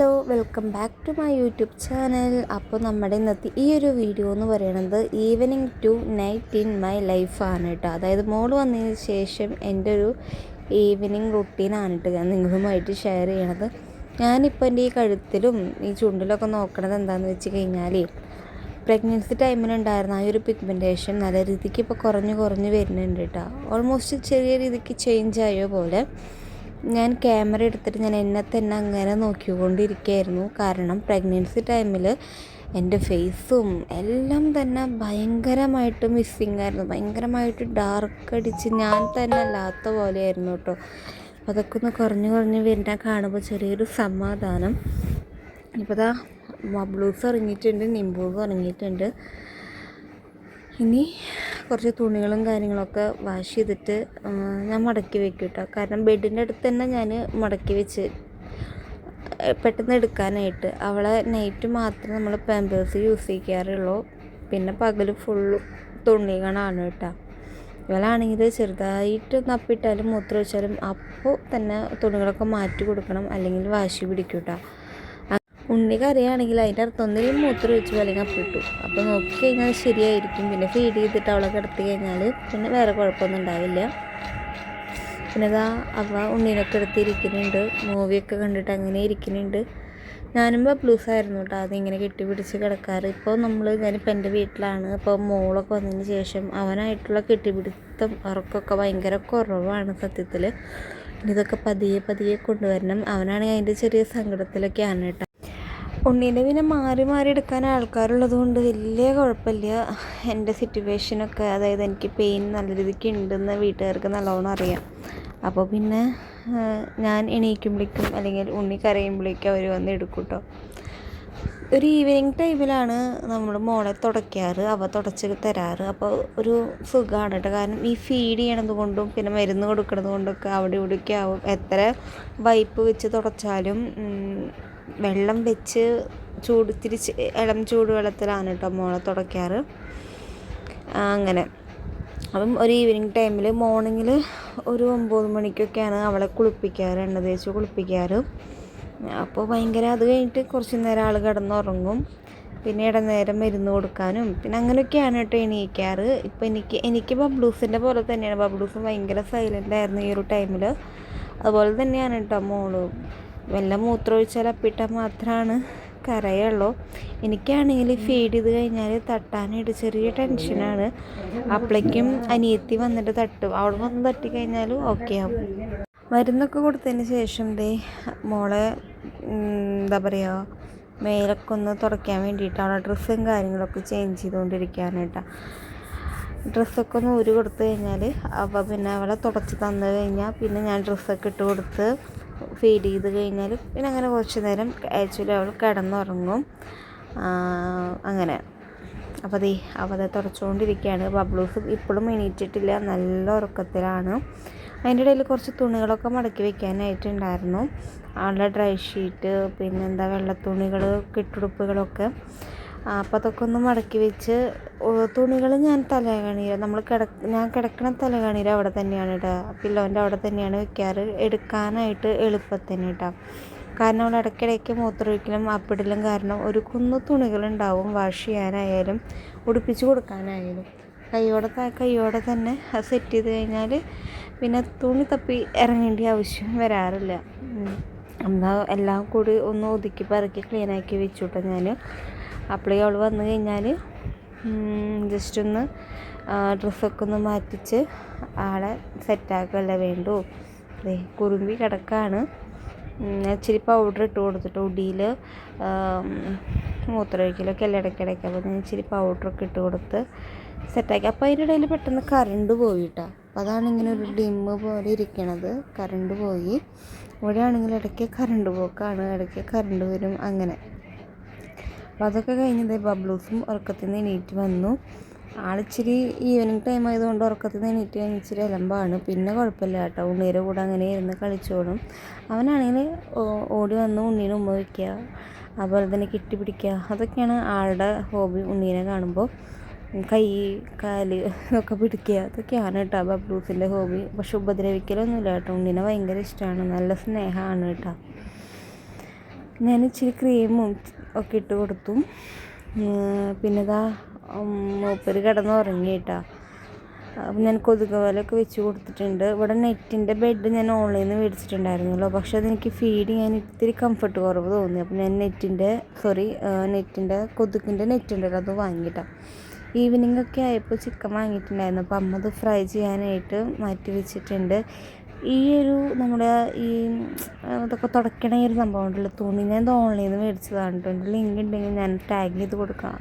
Hello welcome back to my YouTube channel. അപ്പോൾ നമ്മുടെ ഇന്നത്തെ ഈ ഒരു വീഡിയോ എന്ന് പറയുന്നത് evening to night in my ലൈഫാണ് കേട്ടോ. അതായത് മോൾ വന്നതിന് ശേഷം എന്റെ ഒരു ഈവനിങ് റുട്ടീനാണ് കേട്ടോ ഞാൻ നിങ്ങളുമായിട്ട് ഷെയർ ചെയ്യണത്. ഞാനിപ്പോൾ എന്റെ ഈ കഴുത്തിലും ഈ ചുണ്ടിലൊക്കെ നോക്കണത് എന്താണെന്ന് വെച്ച് കഴിഞ്ഞാൽ പ്രഗ്നൻസി ടൈമിലുണ്ടായിരുന്ന ആ ഒരു പിഗ്മെന്റേഷൻ നല്ല രീതിക്ക് ഇപ്പോൾ കുറഞ്ഞ് കുറഞ്ഞ് വരുന്നുണ്ട് കേട്ടോ. ഓൾമോസ്റ്റ് ചെറിയ രീതിക്ക് ചേഞ്ച് ആയ പോലെ. ഞാൻ ക്യാമറ എടുത്തിട്ട് ഞാൻ എന്നെ തന്നെ അങ്ങനെ നോക്കിക്കൊണ്ടിരിക്കുകയായിരുന്നു. കാരണം പ്രഗ്നൻസി ടൈമിൽ എന്റെ ഫേസും എല്ലാം തന്നെ ഭയങ്കരമായിട്ട് മിസ്സിങ് ആയിരുന്നു. ഭയങ്കരമായിട്ട് ഡാർക്ക് അടിച്ച് ഞാൻ തന്നെ അല്ലാത്ത പോലെയായിരുന്നു കേട്ടോ. അപ്പോൾ അതൊക്കെ ഒന്ന് കുറഞ്ഞ് കുറഞ്ഞ് വരുന്ന കാണുമ്പോൾ ചെറിയൊരു സമാധാനം. ഇപ്പോൾ ദാ ബ്ലൂസ് ഇറങ്ങിയിട്ടുണ്ട് നിംബൂസ് ഇറങ്ങിയിട്ടുണ്ട് ഇനി കുറച്ച് തുണികളും കാര്യങ്ങളൊക്കെ വാഷ് ചെയ്തിട്ട് ഞാൻ മടക്കി വെക്കും കേട്ടോ കാരണം ബെഡിന്റെ അടുത്ത് തന്നെ ഞാൻ മടക്കി വെച്ച് പെട്ടെന്ന് എടുക്കാനായിട്ട്. അവളെ നൈറ്റ് മാത്രമേ നമ്മൾ പാമ്പേഴ്സ് യൂസ് ചെയ്യാറുള്ളൂ. പിന്നെ പകൽ ഫുള്ള് തുണികളാണ് കേട്ടോ ഇവളാണെങ്കിൽ ചെറുതായിട്ട് നപ്പിട്ടാലും മൂത്രം വെച്ചാലും അപ്പോൾ തന്നെ തുണികളൊക്കെ മാറ്റി കൊടുക്കണം. അല്ലെങ്കിൽ വാശി പിടിക്കും കേട്ടോ ഉണ്ണി കരയാണെങ്കിൽ അതിന്റെ അർത്ഥം ഒന്നിലും മൂത്രം വെച്ച് അല്ലെങ്കിൽ അപ്പിട്ടു അപ്പോൾ നോക്കി കഴിഞ്ഞാൽ ശരിയായിരിക്കും. പിന്നെ ഫീഡ് ചെയ്തിട്ട് അവളെ കിടത്തി കഴിഞ്ഞാൽ പിന്നെ വേറെ കുഴപ്പമൊന്നും ഉണ്ടാവില്ല. പിന്നെ ഇതാ അവ ഉണ്ണീനൊക്കെ എടുത്തിരിക്കുന്നുണ്ട്. മൂവിയൊക്കെ കണ്ടിട്ട് അങ്ങനെ ഇരിക്കുന്നുണ്ട്. ഞാനും ബബ്ലൂസ് ആയിരുന്നു കേട്ടോ. അതിങ്ങനെ കെട്ടി പിടിച്ച് കിടക്കാറ്. ഇപ്പോൾ നമ്മൾ ഞാനിപ്പോൾ എന്റെ വീട്ടിലാണ്. അപ്പോൾ മോളൊക്കെ വന്നതിന് ശേഷം അവനായിട്ടുള്ള കെട്ടിപ്പിടുത്തം ഉറക്കമൊക്കെ ഭയങ്കര കുറവാണ് സത്യത്തിൽ. ഇതൊക്കെ പതിയെ പതിയെ കൊണ്ടുവരണം. അവനാണെങ്കിൽ അതിന്റെ ചെറിയ സങ്കടത്തിലൊക്കെയാണ് കേട്ടോ. ഉണ്ണീന്റെ പിന്നെ മാറി മാറി എടുക്കാൻ ആൾക്കാരുള്ളത് കൊണ്ട് വലിയ കുഴപ്പമില്ല. എന്റെ സിറ്റുവേഷനൊക്കെ അതായത് എനിക്ക് പെയിൻ നല്ല രീതിക്ക് ഉണ്ടെന്ന് വീട്ടുകാർക്ക് നല്ലോണം അറിയാം. അപ്പോൾ പിന്നെ ഞാൻ എണീക്കുമ്പോഴേക്കും അല്ലെങ്കിൽ ഉണ്ണി കരയുമ്പോഴേക്കും അവർ വന്ന് എടുക്കും കേട്ടോ ഒരു ഈവനിങ് ടൈമിലാണ് നമ്മൾ മോളെ തുടയ്ക്കാറ് അവ തുടച്ച് തരാറ്. അപ്പോൾ ഒരു സുഖമാണ് കേട്ടോ കാരണം ഈ ഫീഡ് ചെയ്യണത് കൊണ്ടും പിന്നെ മരുന്ന് കൊടുക്കണത് കൊണ്ടൊക്കെ അവിടെ ഇവിടെയൊക്കെ ആവും. എത്ര വൈപ്പ് വെച്ച് തുടച്ചാലും വെള്ളം വെച്ച് ചൂട് തിരിച്ച് ഇളം ചൂടുവെള്ളത്തിലാണ് കേട്ടോ മോളെ തുടയ്ക്കാറ്. അങ്ങനെ. അപ്പം ഒരു ഈവനിങ് ടൈമിൽ മോർണിംഗിൽ ഒരു ഒമ്പത് മണിക്കൊക്കെയാണ് അവളെ കുളിപ്പിക്കാറ് എണ്ണ തേച്ച് കുളിപ്പിക്കാറ്. അപ്പോൾ ഭയങ്കര അത് കഴിഞ്ഞിട്ട് കുറച്ച് നേരം ആൾ കിടന്നുറങ്ങും. പിന്നെ ഇടനേരം മരുന്ന് കൊടുക്കാനും. പിന്നെ അങ്ങനെയൊക്കെയാണ് കേട്ടോ എണീക്കാറ്. ഇപ്പം എനിക്ക് എനിക്ക് ബബ്ലൂസിന്റെ പോലെ തന്നെയാണ്. ബബ്ലൂസ് ഭയങ്കര സൈലന്റ് ആയിരുന്നു ഈ ഒരു ടൈമിൽ അതുപോലെ തന്നെയാണ് കേട്ടോ മോൾ. വല്ല മൂത്രമൊഴിച്ചാൽ അപ്പിട്ടാൽ മാത്രമാണ് കരയുള്ളൂ. എനിക്കാണെങ്കിൽ ഫീഡ് ചെയ്ത് കഴിഞ്ഞാൽ തട്ടാനായിട്ട് ചെറിയ ടെൻഷനാണ് അപ്പോഴേക്കും അനിയത്തി വന്നിട്ട് തട്ടും. അവിടെ വന്ന് തട്ടിക്കഴിഞ്ഞാലും ഓക്കെ ആവും. മരുന്നൊക്കെ കൊടുത്തതിന് ശേഷം ദേ മോളെ എന്താ പറയുക മേലൊക്കെ ഒന്ന് തുടയ്ക്കാൻ വേണ്ടിയിട്ട് അവളുടെ ഡ്രസ്സും കാര്യങ്ങളൊക്കെ ചേഞ്ച് ചെയ്തുകൊണ്ടിരിക്കാനായിട്ടാണ് ഡ്രസ്സൊക്കെ ഒന്ന് ഊരി കൊടുത്തു കഴിഞ്ഞാൽ അവ പിന്നെ അവളെ തുടച്ച് തന്നു കഴിഞ്ഞാൽ പിന്നെ ഞാൻ ഡ്രസ്സൊക്കെ ഇട്ട് കൊടുത്ത് ഫീഡ് ചെയ്ത് കഴിഞ്ഞാൽ പിന്നെ അങ്ങനെ കുറച്ച് നേരം ആക്ച്വലി അവൾ കിടന്നുറങ്ങും. അങ്ങനെ. അപ്പോൾ ദേ അവതെ തുടച്ചുകൊണ്ടിരിക്കുകയാണ്. ബബ്ലൂസ് ഇപ്പോഴും എണീറ്റിട്ടില്ല. നല്ല ഉറക്കത്തിലാണ്. അതിന്റെ ഇടയിൽ കുറച്ച് തുണികളൊക്കെ മടക്കി വെക്കാനായിട്ടുണ്ടായിരുന്നു. ആളുടെ ഡ്രൈ ഷീറ്റ് പിന്നെന്താ വെള്ളത്തുണികൾ കെട്ടുടുപ്പുകളൊക്കെ. ആ, അപ്പോൾ അതൊക്കെ ഒന്ന് മടക്കി വെച്ച് തുണികൾ ഞാൻ തലകാണിയിൽ നമ്മൾ കിട ഞാൻ കിടക്കണ തലകാണിയിൽ അവിടെ തന്നെയാണ് കേട്ടോ പില്ലോന്റെ അവിടെ തന്നെയാണ് വെക്കാറ്. എടുക്കാനായിട്ട് എളുപ്പത്തിന് കേട്ടോ കാരണം അവിടെ ഇടയ്ക്കിടയ്ക്ക് മൂത്രമൊഴിക്കലും അപ്പിടലും കാരണം ഒരു കുന്നു തുണികളുണ്ടാവും വാഷ് ചെയ്യാനായാലും ഉടുപ്പിച്ച് കൊടുക്കാനായാലും. കൈയോടെ കൈയോടെ തന്നെ സെറ്റ് ചെയ്ത് കഴിഞ്ഞാൽ പിന്നെ തുണി തപ്പി ഇറങ്ങേണ്ട ആവശ്യം വരാറില്ല. എന്നാൽ എല്ലാം കൂടി ഒന്ന് ഒതുക്കി പറക്കി ക്ലീനാക്കി വെച്ചു കേട്ടോ ഞാൻ അപ്പോഴേ അവൾ വന്നു കഴിഞ്ഞാൽ ജസ്റ്റ് ഒന്ന് ഡ്രസ്സൊക്കെ ഒന്ന് മാറ്റിച്ച് ആളെ സെറ്റാക്കുകയല്ല വേണ്ടു. ദേ കുറുമ്പി കിടക്കാണ്. ഇച്ചിരി പൗഡർ ഇട്ട് കൊടുത്തിട്ട് ഒടിയിൽ മൂത്രമൊഴിക്കലൊക്കെ എല്ലാം ഇടയ്ക്കിടയ്ക്ക്. അപ്പോൾ ഞാൻ ഇച്ചിരി പൗഡറൊക്കെ ഇട്ട് കൊടുത്ത് സെറ്റാക്കി അപ്പോൾ അതിന്റെ ഇടയിൽ പെട്ടെന്ന് കറണ്ട് പോയി കേട്ടോ അപ്പോൾ ഇങ്ങനെ ഒരു ഡിമ്മ് പോലെ ഇരിക്കണത്. കറണ്ട് പോയി. ഇവിടെ ആണെങ്കിൽ ഇടയ്ക്ക് കറണ്ട് പോക്കാണ്. ഇടയ്ക്ക് കറണ്ട് വരും അങ്ങനെ. അപ്പോൾ അതൊക്കെ കഴിഞ്ഞത് ബബ്ലൂസും ഉറക്കത്തിൽ നിന്ന് എണീറ്റ് വന്നു. ആളിച്ചിരി ഈവനിങ് ടൈം ആയതുകൊണ്ട് ഉറക്കത്തിൽ നിന്ന് എണീറ്റ് ഇച്ചിരി അലമ്പാണ്. പിന്നെ കുഴപ്പമില്ല കേട്ടോ. ഉണ്ണീരെ കൂടെ അങ്ങനെ ഇരുന്ന് കളിച്ചോളും. അവനാണെങ്കിൽ ഓടി വന്ന് ഉണ്ണീനെ ഉമ്മ വയ്ക്കുക. അതുപോലെ തന്നെ കിട്ടി പിടിക്കുക. അതൊക്കെയാണ് ആളുടെ ഹോബി ഉണ്ണീനെ കാണുമ്പോൾ. കൈ കാൽ ഒക്കെ പിടിക്കുക. അതൊക്കെയാണ് കേട്ടോ ബബ്ലൂസിന്റെ ഹോബി. പക്ഷെ ഉപദ്രവിക്കലൊന്നുമില്ല കേട്ടോ. ഉണ്ണിനെ ഭയങ്കര ഇഷ്ടമാണ്. നല്ല സ്നേഹമാണ് കേട്ടോ. ഞാൻ ഇച്ചിരി ക്രീമും ഒക്കെ ഇട്ട് കൊടുത്തു. പിന്നെ ഇതാ മൂപ്പര് കിടന്ന് ഉറങ്ങി കേട്ടോ. അപ്പം ഞാൻ കൊതുക് വലയൊക്കെ വെച്ച് കൊടുത്തിട്ടുണ്ട്. ഇവിടെ നെറ്റിന്റെ ബെഡ് ഞാൻ ഓൺലൈനിൽ നിന്ന് മേടിച്ചിട്ടുണ്ടായിരുന്നല്ലോ. പക്ഷെ അതെനിക്ക് ഫീഡ് ഞാൻ ഇത്തിരി കംഫർട്ട് കുറവ് തോന്നി. അപ്പം ഞാൻ നെറ്റിന്റെ സോറി നെറ്റിന്റെ കൊതുകിന്റെ നെറ്റ് ഉണ്ടല്ലോ അത് വാങ്ങിയിട്ടാണ് ഈവനിങ് ഒക്കെ ആയപ്പോൾ ചിക്കൻ വാങ്ങിയിട്ടുണ്ടായിരുന്നു. അപ്പോൾ അമ്മത് ഫ്രൈ ചെയ്യാനായിട്ട് മാറ്റി വെച്ചിട്ടുണ്ട്. ഈ ഒരു നമ്മുടെ ഈ ഇതൊക്കെ തുടയ്ക്കണ ഈ ഒരു സംഭവം ഉണ്ടല്ലോ തുണി ഞാൻ ഓൺലൈനിൽ നിന്ന് മേടിച്ചതാണ് കേട്ടോ ലിങ്ക് ഉണ്ടെങ്കിൽ ഞാൻ ടാഗ് ചെയ്ത് കൊടുക്കാം.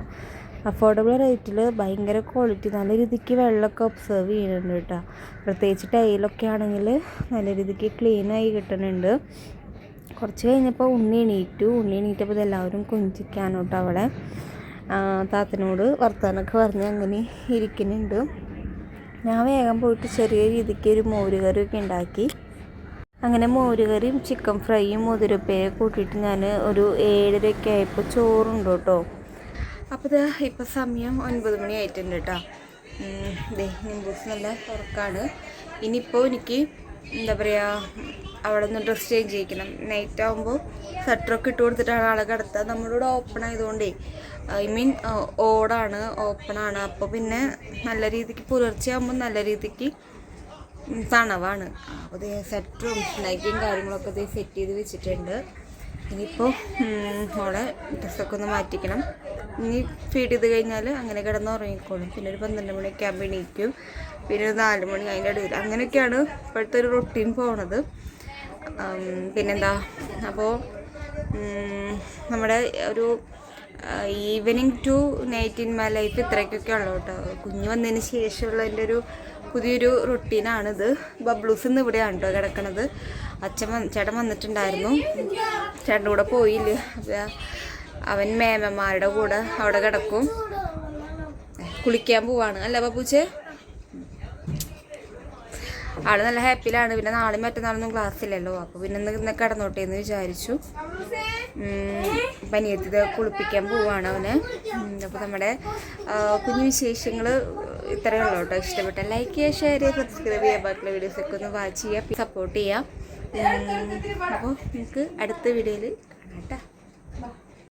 അഫോർഡബിൾ റേറ്റിൽ ഭയങ്കര ക്വാളിറ്റി നല്ല രീതിക്ക് വെള്ളമൊക്കെ ഒബ്സർവ് ചെയ്യുന്നുണ്ട് കേട്ടോ പ്രത്യേകിച്ച് ടൈലൊക്കെ ആണെങ്കിൽ നല്ല രീതിക്ക് ക്ലീനായി കിട്ടുന്നുണ്ട്. കുറച്ച് കഴിഞ്ഞപ്പോൾ ഉണ്ണി എണീറ്റു. ഉണ്ണി എണീറ്റപ്പോൾ ഇതെല്ലാവരും കുഞ്ചിക്കാനോട്ടോ അവളെ. താത്തനോട് വർത്താനൊക്കെ പറഞ്ഞ് അങ്ങനെ ഇരിക്കുന്നുണ്ട്. ഞാൻ വേഗം പോയിട്ട് ചെറിയ രീതിക്ക് ഒരു മോരുകറിയൊക്കെ ഉണ്ടാക്കി. അങ്ങനെ മോരുകറിയും ചിക്കൻ ഫ്രൈയും മുതിരപ്പേയും കൂട്ടിയിട്ട് ഞാൻ ഒരു ഏഴരയൊക്കെ ആയപ്പോൾ ചോറുണ്ട് കേട്ടോ. അപ്പോൾ ഇത് ഇപ്പോൾ സമയം ഒൻപത് മണി ആയിട്ടുണ്ട് കേട്ടോ. ദേ നിമ്പൂസ് നല്ല ഉറക്കാണ്. ഇനിയിപ്പോൾ എനിക്ക് എന്താ പറയുക അവിടെ നിന്ന് ഡ്രസ്സ് ചേഞ്ച് ചെയ്യിക്കണം നൈറ്റ് ആകുമ്പോൾ സ്വെറ്ററൊക്കെ ഇട്ട് കൊടുത്തിട്ടാണ് ആളെ കിടത്തുക നമ്മളിവിടെ ഓപ്പൺ ആയതുകൊണ്ടേ ഐ മീൻ ഓടാണ് ഓപ്പണാണ് അപ്പോൾ പിന്നെ നല്ല രീതിക്ക് പുലർച്ചെ ആകുമ്പോൾ നല്ല രീതിക്ക് തണവാണ്. അപ്പോൾ സെറ്ററും ലൈറ്റും കാര്യങ്ങളൊക്കെ ഇത് സെറ്റ് ചെയ്ത് വെച്ചിട്ടുണ്ട്. ഇനിയിപ്പോൾ മോളെ ഡ്രസ്സൊക്കെ ഒന്ന് മാറ്റിക്കണം. ഇനി ഫീഡ് ചെയ്ത് കഴിഞ്ഞാൽ അങ്ങനെ കിടന്ന് ഉറങ്ങിക്കോളും. പിന്നെ ഒരു പന്ത്രണ്ട് മണിയൊക്കെ ആകുമ്പോൾ എണീക്കും. പിന്നെ ഒരു നാല് മണി അതിന്റെ ഇടയിൽ. അങ്ങനെയൊക്കെയാണ് ഇപ്പോഴത്തെ ഒരു റൊട്ടീൻ പോണത്. പിന്നെന്താ? അപ്പോൾ നമ്മുടെ ഒരു evening to night in my life ഇത്രയ്ക്കൊക്കെ ഉള്ളൂ കേട്ടോ. കുഞ്ഞ് വന്നതിന് ശേഷമുള്ള എന്റെ ഒരു പുതിയൊരു റൊട്ടീനാണിത് ബബ്ലൂസ് ഇന്ന് ഇവിടെയാണ് കേട്ടോ കിടക്കണത്. അച്ഛൻ വന്ന് ചേട്ടൻ വന്നിട്ടുണ്ടായിരുന്നു. ചേട്ടന്റെ കൂടെ പോയില്ല? അപ്പം അവൻ മേമന്മാരുടെ കൂടെ അവിടെ കിടക്കും. കുളിക്കാൻ പോവാണ്. അല്ല ബബൂച്ചേ? ആൾ നല്ല ഹാപ്പിയിലാണ്. പിന്നെ നാളെ മറ്റന്നാളൊന്നും ക്ലാസ് ഇല്ലല്ലോ. അപ്പോൾ പിന്നെ ഇന്ന് കിടന്നോട്ടെ എന്ന് വിചാരിച്ചു. പനിയത്തിത് കുളിപ്പിക്കാൻ പോവാണ് അവന്. അപ്പോൾ നമ്മുടെ കുഞ്ഞു വിശേഷങ്ങൾ ഇത്രയേ ഉള്ളൂ കേട്ടോ. ഇഷ്ടപ്പെട്ട ലൈക്ക് ചെയ്യുക ഷെയർ ചെയ്യുക സബ്സ്ക്രൈബ് ചെയ്യുക. ബാക്കിയുള്ള വീഡിയോസൊക്കെ ഒന്ന് വാച്ച് ചെയ്യുക സപ്പോർട്ട് ചെയ്യുക. അപ്പോൾ നിങ്ങൾക്ക് അടുത്ത വീഡിയോയിൽ കാണാം കേട്ടോ.